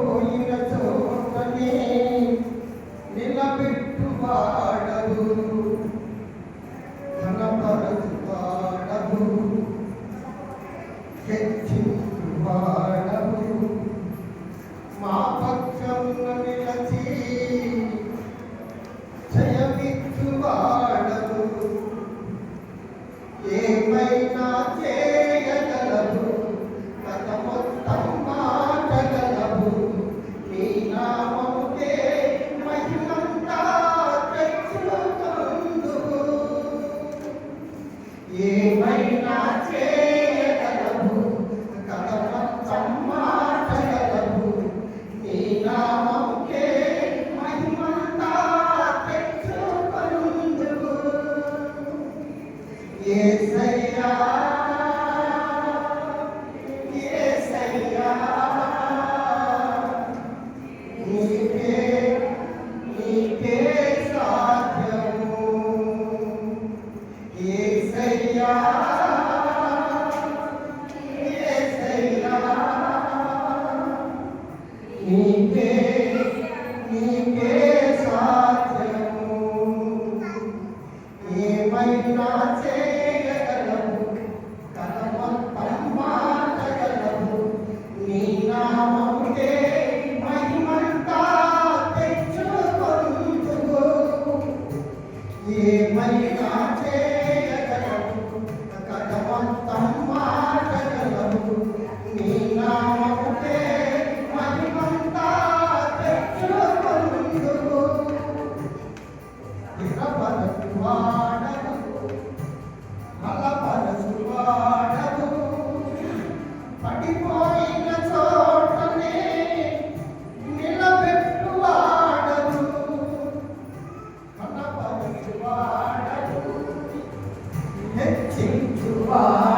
పోయిన చోటనే నిలబెట్టువాడవు thank God. Bye.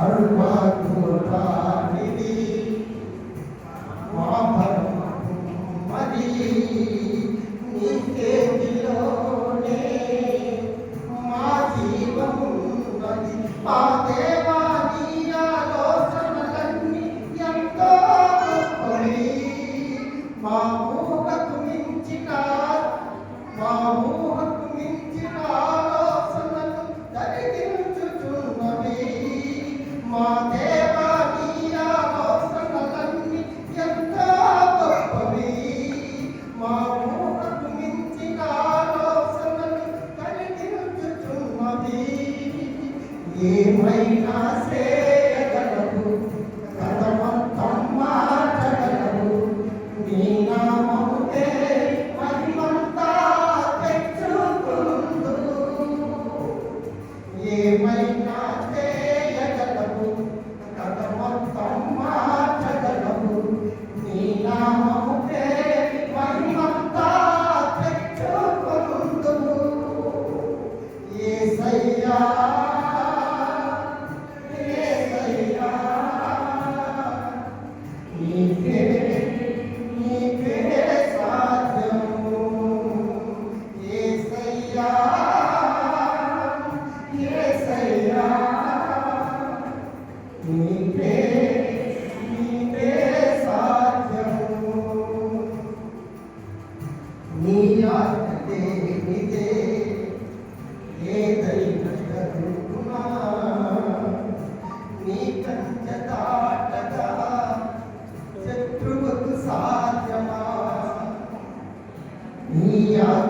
Thank you. আমাকে criar